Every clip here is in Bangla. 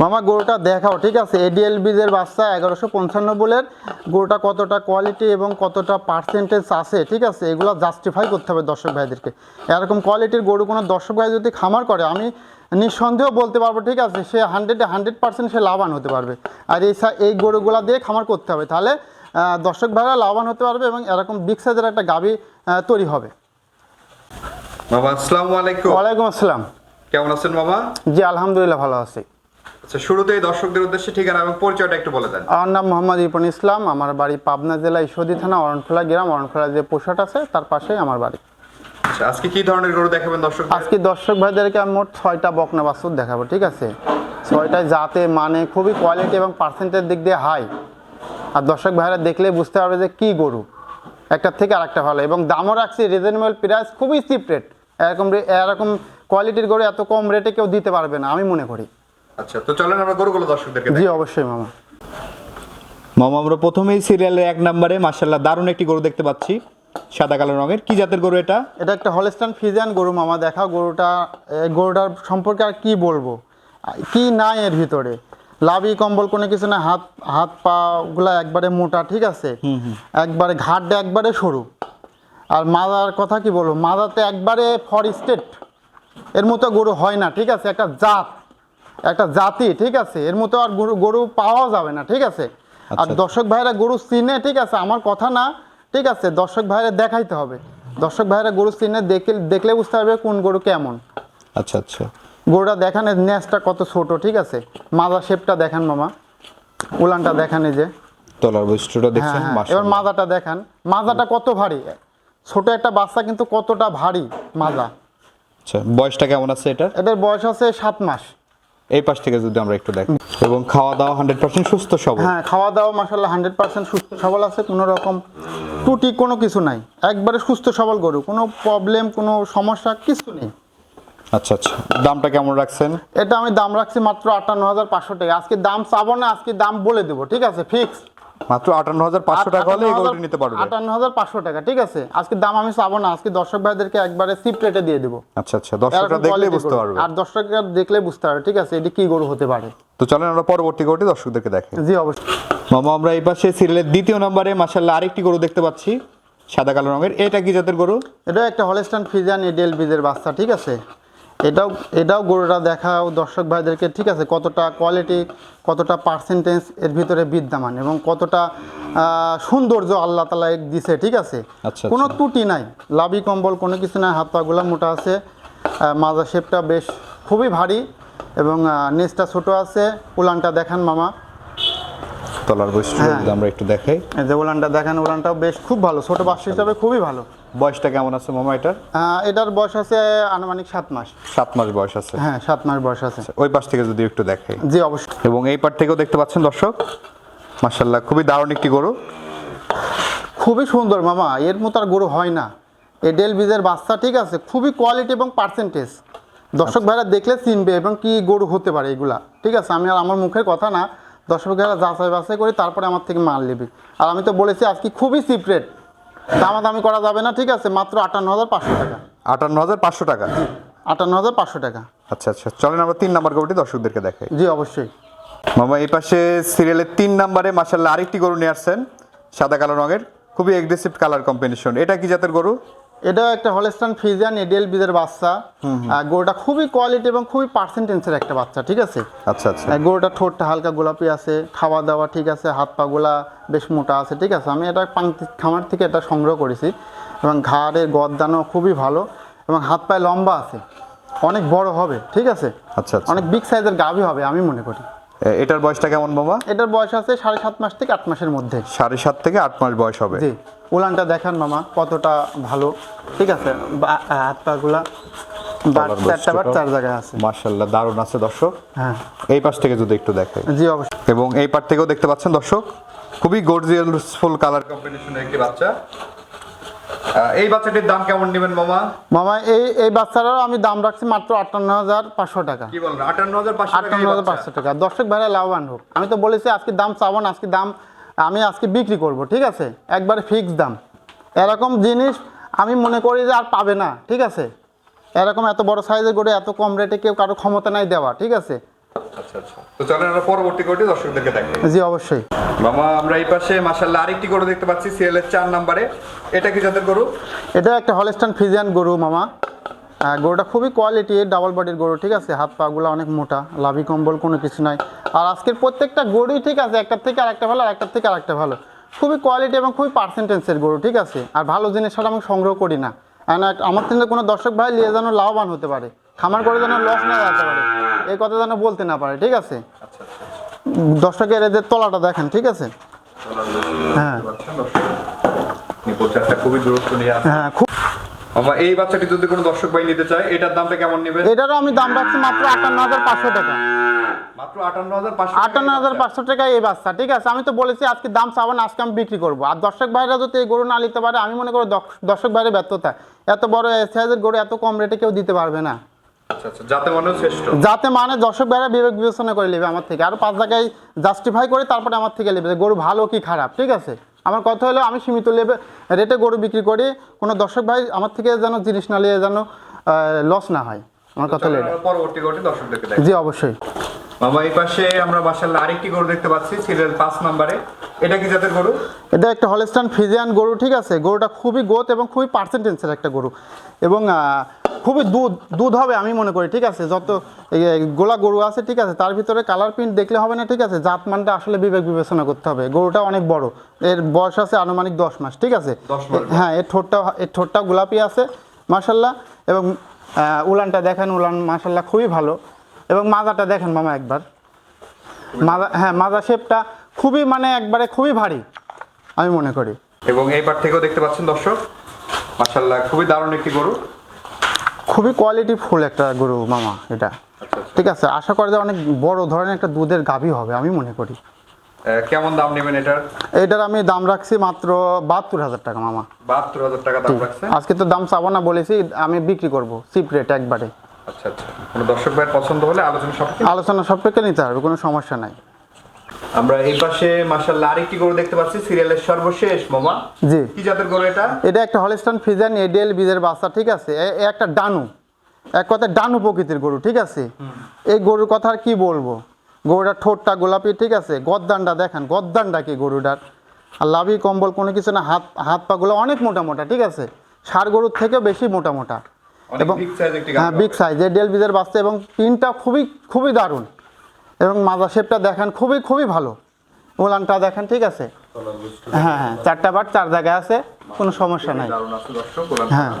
মামা গরুটা দেখাও ঠিক আছে? এডিএল বিজের বাচ্চা এগারোশো পঞ্চান্ন বলের। গরুটা কতটা কোয়ালিটি এবং কতটা পার্সেন্টেজ আছে ঠিক আছে? এগুলো জাস্টিফাই করতে হবে দর্শক ভাইদেরকে। এরকম কোয়ালিটির গরু কোনো দর্শক ভাই যদি খামার করে আমি নিঃসন্দেহ বলতে পারব ঠিক আছে? সে হান্ড্রেডে হান্ড্রেড পার্সেন্ট সে লাভবান হতে পারবে। আর এই এই গরুগুলা দিয়ে খামার করতে হবে তাহলে দর্শক ভাইরা লাভবান হতে পারবে এবং এরকম বিগ সাইজের একটা আহ, তৈরি হবে। বাবা আসসালামু আলাইকুম। ওয়ালাইকুম আসসালাম। কেমন আছেন বাবা জি আলহামদুলিল্লাহ ভালো আছি। আচ্ছা শুরুতেই দর্শকদের উদ্দেশ্যে ঠিকানা এবং পরিচয়টা একটু বলে দেন। আমার নাম মোহাম্মদ ইরফান ইসলাম আমার বাড়ি পাবনা জেলা ঈশ্বরদী থানা অরণখোলা গ্রাম অরণখোলা যে পোশাট আছে তার পাশেই আমার বাড়ি। আচ্ছা আজকে কি ধরনের গরু দেখাবেন দর্শক আজকে দর্শক ভাইদেরকে আমি মোট ছয়টা বকনা বাছুর দেখাবো ঠিক আছে? ছয়টায় জাতে মানে খুবই কোয়ালিটি এবং পার্সেন্টের দিক দিয়ে হাই আর দর্শক ভাইরা দেখলে বুঝতে পারবে যে কি গরু। একটার থেকে আরেকটা ভালো। এবং দামও রাখছি রিজনেবল প্রাইস খুবই চিপ রেট এরকম এরকম কোয়ালিটির গরু এত কম রেটে কেউ দিতে পারবে না আমি মনে করি। আচ্ছা তো চলেন আমরা গরুগুলো দর্শকদেরকে জি অবশ্যই মামা। মামা আমরা প্রথমেই সিরিয়ালের এক নম্বরে মার্শাল্লাহ দারুণ একটি গরু দেখতে পাচ্ছি সাদা কালো রঙের। কি জাতের গরু এটা? এটা একটা হলস্টান ফিজিয়ান গরু মামা দেখা গরুটা। গরুটার সম্পর্কে আর কি বলব? কি নাই এর ভিতরে? লাভি কম্বল কোনো কিছু না হাত হাত পা গুলা একবারে মোটা ঠিক আছে? একবারে ঘাটটা একবারে সরু। আর মাদার কথা কি বলব? মাদাতে একবারে ফর স্টেট। এর মতো গরু হয় না ঠিক আছে? একটা জাত। একটা জাতি ঠিক আছে? এর মতো আর গরু গরু পাওয়া যাবে না ঠিক আছে? আর আচ্ছা। দর্শক ভাইরা গরু চিনে ঠিক আছে? আমার কথা না ঠিক আছে? দর্শক ভাইরা দেখাইতে হবে। দর্শক ভাইরা গরু চিনে দেখলে দেখলে বুঝতে পারবে কোন গরু কেমন। আচ্ছা আচ্ছা। গরুটা দেখানে এর ন্যাসটা কত ছোট ঠিক আছে? মাজা শেপটা দেখান মামা। উলানটা দেখান এই যে। তলার বৈশিষ্ট্যটা হ্যাঁ দেখছেন হ্যাঁ এবার মাশাআল্লাহ। মাজাটা দেখান। মাজাটা কত ভারী? ছোট একটা বাচ্চা কিন্তু কতটা ভারী মাজা? আচ্ছা বয়সটা কেমন আছে এটার? এটার বয়স আছে সাত মাস। এই পাশ থেকে যদি আমরা একটু দেখি। এবং খাওয়া দাওয়া হান্ড্রেড পার্সেন্ট সুস্থ সবল। হ্যাঁ খাওয়া দাওয়া মাসাল্লাহ হান্ড্রেড পার্সেন্ট সুস্থ সবল আছে কোনো রকম ত্রুটি কোনো কিছু নাই। একবারে সুস্থ সবল গরু কোনো প্রবলেম কোনো সমস্যা কিছু নেই। আচ্ছা আচ্ছা। দামটা কেমন রাখছেন? এটা আমি দাম রাখছি মাত্র আটান্ন হাজার পাঁচশো টাকা। আজকে দাম চাবো না আজকে দাম বলে দেবো ঠিক আছে? ফিক্স মাত্র আটান্ন হাজার পাঁচশো টাকা হলে এই গরুটি নিতে পারবে। আটান্ন হাজার পাঁচশো টাকা ঠিক আছে? আজকে দাম আমি চাবো না আজকে দর্শক ভাইদেরকে একবারে সিপ রেটে দিয়ে দেবো। আচ্ছা আচ্ছা দর্শকরা দেখলে বুঝতে পারবে। আর দর্শকরা দেখলে বুঝতে পারবে ঠিক আছে? এটি কি গরু হতে পারে? তো চলেন আমরা পরবর্তী গরুটি দর্শকদেরকে দেখি জি অবশ্যই। মামা আমরা এই পাশে সিরিয়ালের দ্বিতীয় নম্বরে মাসাল্লাহ আরেকটি গরু দেখতে পাচ্ছি সাদা কালো রঙের। এটা কি জাতের গরু? এটা একটা হলস্টান ফিজান এডিএল বীজের বাচ্চা ঠিক আছে? এটাও এটাও গরুটা দেখাও দর্শক ভাইদেরকে ঠিক আছে কতটা কোয়ালিটি কতটা পার্সেন্টেজ এর ভিতরে বিদ্যমান এবং কতটা সৌন্দর্য আল্লাহ তালা দিছে ঠিক আছে আচ্ছা, কোনো আচ্ছা। ত্রুটি নাই লাভি কম্বল কোনো কিছু নাই হাত পাগুলা মোটা আছে মাজা শেপটা বেশ খুবই ভারী এবং নেসটা ছোট আছে উলানটা দেখান মামা তলার বৈশিষ্ট্য হ্যাঁ। আমরা একটু দেখাই যে উলানটা দেখেন উলানটাও বেশ খুব ভালো ছোট বাচ্চা হিসাবে খুবই ভালো বয়সটা কেমন আছে মামা এটার? এটার বয়স আছে আনুমানিক সাত মাস। সাত মাস বয়স আছে। হ্যাঁ সাত মাস বয়স আছে। ওই পাশ থেকে যদি একটু দেখাই। জি অবশ্যই। এবং এই পার থেকেও দেখতে পাচ্ছেন দর্শক? মার্শাল্লাহ খুবই দারুণ একটি গরু। খুবই সুন্দর মামা এর মতো আর গরু হয় না। এডেল বীজের বাচ্চা ঠিক আছে খুবই কোয়ালিটি এবং পার্সেন্টেজ দর্শক ভাইরা দেখলে চিনবে এবং কি গরু হতে পারে এগুলা। ঠিক আছে আমি আর আমার মুখের কথা না দর্শক ভাইরা যাচাই বাছাই করি তারপরে আমার থেকে মাল নেবে। আর আমি তো বলেছি আজকে খুবই সিপ্রেট দামাদামি করা যাবে না ঠিক আছে মাত্র আটান্ন হাজার পাঁচশো টাকা। আটান্ন হাজার পাঁচশো টাকা? আটান্ন হাজার পাঁচশো টাকা। আচ্ছা আচ্ছা চলেন আমরা তিন নাম্বার গরুটি দর্শকদেরকে দেখাই। জি অবশ্যই। মামা এই পাশে সিরিয়ালের তিন নাম্বারে মার্শাল্লাহ আরেকটি গরু নিয়ে আসছেন সাদা কালো রঙের খুবই এগ্রেসিভ কালার কম্বিনেশন এটা কি জাতের গরু? এটাও একটা হলস্টান ফিজিয়ান এডিএল বীজের বাচ্চা। আর গরুটা খুবই কোয়ালিটি এবং খুবই পার্সেন্টেন্সের একটা বাচ্চা ঠিক আছে? আচ্ছা আচ্ছা। গরুটা ঠোঁটটা হালকা গোলাপি আছে খাওয়া দাওয়া ঠিক আছে হাত পাগুলা বেশ মোটা আছে ঠিক আছে? আমি এটা পাংতি খামার থেকে এটা সংগ্রহ করেছি এবং ঘাড়ের গদ্দানো খুবই ভালো এবং হাত পায়ে লম্বা আছে। অনেক বড় হবে ঠিক আছে? আচ্ছা আচ্ছা। অনেক বিগ সাইজের গাভী হবে আমি মনে করি। এটার বয়সটা কেমন মামা এটার বয়স আছে সাড়ে সাত মাস থেকে আট মাসের মধ্যে। সাড়ে সাত থেকে আট মাস বয়স হবে। জি। উলানটা দেখান মামা কতটা ভালো। ঠিক আছে হাত পাগুলা মার্শাল্লাহ দারুণ আছে দর্শক। হ্যাঁ। এই পাশ থেকে যদি একটু দেখাই। জি অবশ্যই। এবং এই পার থেকেও দেখতে পাচ্ছেন দর্শক খুবই গর্জিয়াসফুল কালার কম্বিনেশনের একটি বাচ্চা। এই বাচ্চাটির দাম কেমন নেবেন মামা? মামা এই এই বাচ্চাটারও আমি দাম রাখছি মাত্র আটান্ন হাজার পাঁচশো টাকা। কি বলেন আটান্ন হাজার পাঁচশো টাকা আটান্ন হাজার পাঁচশো টাকা। দর্শক ভাইরা লাভবান হোক। আমি তো বলেছি আজকে দাম চাবো না আজকে দাম আমি আজকে বিক্রি করব ঠিক আছে? একবারে ফিক্স দাম। এরকম জিনিস আমি মনে করি যে আর পাবে না ঠিক আছে? এরকম এত বড় সাইজের করে এত কম রেটে কেউ কারও ক্ষমতা নাই দেওয়া ঠিক আছে? তো চলেন আমরা পরবর্তী গরুটি দর্শকদেরকে দেখাই। জি অবশ্যই। মামা আমরা এই পাশে আরেকটি গরু দেখতে পাচ্ছি সিরিয়ালের চার নাম্বারে। এটা কি জাতের গরু? এটা একটা হলস্টান ফিজিয়ান গরু মামা। গরুটা খুবই কোয়ালিটি ডাবল বডির গরু ঠিক আছে? হাত পাগুলো অনেক মোটা লাভি কম্বল কোনো কিছু নাই। আর আজকের প্রত্যেকটা গরুই ঠিক আছে একটার থেকে আরেকটা ভালো আর একটার থেকে আরেকটা ভালো। খুবই কোয়ালিটি এবং খুবই পার্সেন্টেন্সের গরু ঠিক আছে? আর ভালো জিনিস ছাড়া আমি সংগ্রহ করি না। না- আমার থেকে কোনো দর্শক ভাই নিয়ে যেন লাভবান হতে পারে। খামার করে যেন লস না যেতে পারে। এই কথা যেন বলতে না পারে ঠিক আছে? আচ্ছা আচ্ছা উম, দর্শকের এদের তলাটা দেখেন ঠিক আছে? হ্যাঁ। খুবই দূরত্ব নিয়ে হ্যাঁ খুব এই বাচ্চাটি যদি কোনো দর্শক ভাই নিতে চায় এটার দামটা কেমন নেবে এটারও আমি দাম রাখছি মাত্র আটান্ন হাজার পাঁচশো টাকা। মাত্র আটান্ন হাজার পাঁচশো আটান্ন হাজার পাঁচশো টাকা এই বাচ্চা ঠিক আছে? আমি তো বলেছি আজকে দাম চাবো না আজকে আমি বিক্রি করব। আর দর্শক ভাইরা যদি এই গরু না নিতে পারে আমি মনে করি দর্শ- দর্শক ভাইয়ের ব্যর্থতা। এত বড় সাইজের গরু এত কম রেটে কেউ দিতে পারবে না। আচ্ছা আচ্ছা যাতে মনে হয় শ্রেষ্ঠ। যাতে মানে দর্শক ভাইরা বিবেক বিবেচনা করে নেবে আমার থেকে। আর পাঁচ জায়গায় জাস্টিফাই করে তারপরে আমার থেকে নেবে যে গরু ভালো কি খারাপ ঠিক আছে? আমার কথা হলো আমি সীমিত লেবে রেটে গরু বিক্রি করি কোনো দর্শক ভাই আমার থেকে যেন জিনিস না নিয়ে যেন লস না হয়। আমার কথা হলো পরবর্তী জি অবশ্যই। মামা এই পাশে আমরা মাশাল্লাহ আরেকটি গরু দেখতে পাচ্ছি সিরিয়াল পাঁচ নাম্বারে। এটা কি জাতের গরু? এটা একটা হলস্টান ফিজিয়ান গরু ঠিক আছে? গরুটা খুবই গোত এবং খুবই পার্সেন্টেন্সের একটা গরু। এবং খুবই দুধ দুধ হবে আমি মনে করি ঠিক আছে? যত গোলা গরু আছে ঠিক আছে? তার ভিতরে কালার প্রিন্ট দেখলে হবে না ঠিক আছে? জাতমানটা আসলে বিবেক বিবেচনা করতে হবে। গরুটা অনেক বড়। এর বয়স আছে আনুমানিক দশ মাস ঠিক আছে? হ্যাঁ এর ঠোঁটটা এর ঠোঁটটা গোলাপি আছে মাসাল্লাহ এবং উলানটা দেখেন উলান মাসাল্লাহ খুবই ভালো। এবং মাজাটা দেখেন মামা একবার। মাজা হ্যাঁ মাজা শেপটা খুবই মানে একবারে খুবই ভারী আমি মনে করি। এবং এই পার থেকেও দেখতে পাচ্ছেন দর্শক মাশাল্লাহ খুবই দারুণ একটি গরু। খুবই কোয়ালিটি ফুল একটা গরু মামা এটা। আচ্ছা আচ্ছা। ঠিক আছে আশা করা যায় অনেক বড় ধরনের একটা দুধের গাভী হবে আমি মনে করি। কেমন দাম নেবেন এটার? এটার আমি দাম রাখছি মাত্র বাহাত্তর হাজার টাকা মামা। বাহাত্তর হাজার টাকা দাম রাখছে আজকে তো দাম চাবো না বলেছি আমি বিক্রি করব চিপ রেট একবারে। আচ্ছা আচ্ছা। কোনো দর্শক ভাইয়ের পছন্দ হলে আলোচনা সব আলোচনা সাপেক্ষে নিতে হবে কোনো সমস্যা নাই। আমরা এই পাশে মাশাল্লাহ আরেকটি গরু দেখতে পাচ্ছি সিরিয়ালের সর্বশেষ মামা। জি। কি জাতের গরু এটা? এটা একটা হলিস্টান এডিএল বীজের বাচ্চা ঠিক আছে? এ- একটা ডানু। এক কথায় ডানু প্রকৃতির গরু ঠিক আছে? এই গরুর কথা আর কি বলব? গরুটার ঠোঁটটা গোলাপি ঠিক আছে? গদ্দানটা দেখেন গদ্দানটা কি গরুটার? আর লাভি কম্বল কোনো কিছু না হাত হাত পাগুলো অনেক মোটা মোটা ঠিক আছে? সার গরুর থেকেও বেশি মোটা মোটা। এবং হ্যাঁ বিগ সাইজ এডিএল বীজের বাচ্চা এবং পিনটা খুবই খুবই দারুণ। এবং মাজা শেপটা দেখেন খুবই খুবই ভালো। ওলানটা দেখেন ঠিক আছে? হ্যাঁ হ্যাঁ চারটা বার চার জায়গায় আছে কোনো সমস্যা নাই। হ্যাঁ।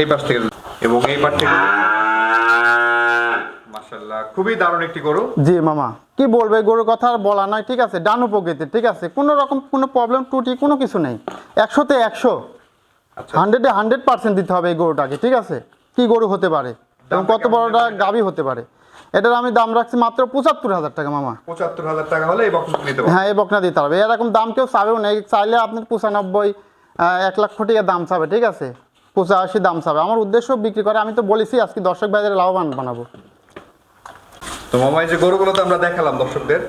এই পাশ থেকে এবং এই পাশ থেকে খুবই দারুণ একটি গরু। জি মামা। কি বলবে গরুর কথা আর বলা নয় ঠিক আছে? ডানু প্রকৃতির ঠিক আছে? কোনো রকম কোনো প্রবলেম ত্রুটি কোনো কিছু নেই। একশোতে একশো। হান্ড্রেডে হান্ড্রেড পার্সেন্ট দিতে হবে এই গরুটাকে ঠিক আছে? কি গরু হতে পারে? এবং কত বড়টা? গাভী হতে পারে? এটার আমি দাম রাখছি মাত্র পঁচাত্তর হাজার টাকা মামা। পঁচাত্তর হাজার টাকা হলে এই বক্স নিতে হ্যাঁ এই বকনা দিতে হবে এরকম দাম কেউ চাবেও না। চাইলে আপনার পঁচানব্বই এক লক্ষ টাকা দাম চাবে ঠিক আছে? পঁচাশি দাম চাবে। আমার উদ্দেশ্য বিক্রি করে আমি তো বলেছি আজকে দর্শক ভাইদের লাভবান বানাবো। তো মামা এই যে গরুগুলো তো আমরা দেখালাম দর্শকদের।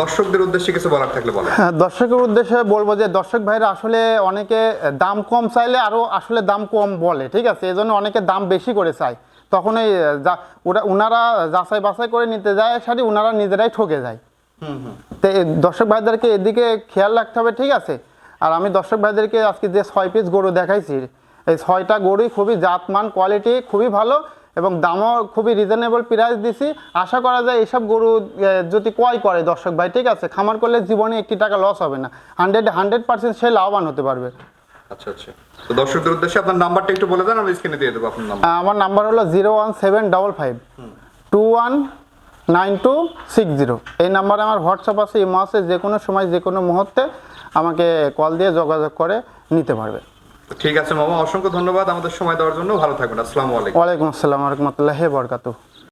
দর্শকদের উদ্দেশ্যে কিছু বলার থাকলে বলেন। হ্যাঁ দর্শকের উদ্দেশ্যে বলব যে দর্শক ভাইরা আসলে অনেকে দাম কম চাইলে আরও আসলে দাম কম বলে ঠিক আছে? এই জন্য অনেকে দাম বেশি করে চায়। তখন ওই যা ওরা ওনারা যাচাই বাছাই করে নিতে যায় সারি ওনারা নিজেরাই ঠকে যায়। তো দর্শক ভাইদেরকে এদিকে খেয়াল রাখতে হবে ঠিক আছে? আর আমি দর্শক ভাইদেরকে আজকে যে ছয় পিস গরু দেখাইছি এই ছয়টা গরুই খুবই জাতমান কোয়ালিটি খুবই ভালো। এবং দামও খুবই রিজনেবল প্রাইস দিছি। আশা করা যায় এইসব গরু যদি ক্রয় করে দর্শক ভাই ঠিক আছে? খামার করলে জীবনে একটি টাকা লস হবে না। হান্ড্রেড হান্ড্রেড পার্সেন্ট সে লাভবান হতে পারবে। আচ্ছা আচ্ছা। তো দর্শকদের উদ্দেশ্যে আপনার নাম্বারটা একটু বলে দেন আমি স্ক্রিনে দিয়ে দেবো আপনার নাম্বার। আমার নাম্বার হলো zero one seven double five two one nine two six zero এই নাম্বারে আমার হোয়াটসঅ্যাপ আছে ইমো আছে যে কোনো সময় যে কোনো মুহূর্তে আমাকে কল দিয়ে যোগাযোগ করে নিতে পারবে। ঠিক আছে মামা, অসংখ্য ধন্যবাদ আমাদের সময় দেওয়ার জন্য। ভালো থাকবেন। আসসালামু আলাইকুম। ওয়ালাইকুম আসসালাম রহমতুল্লাহ বরকাতু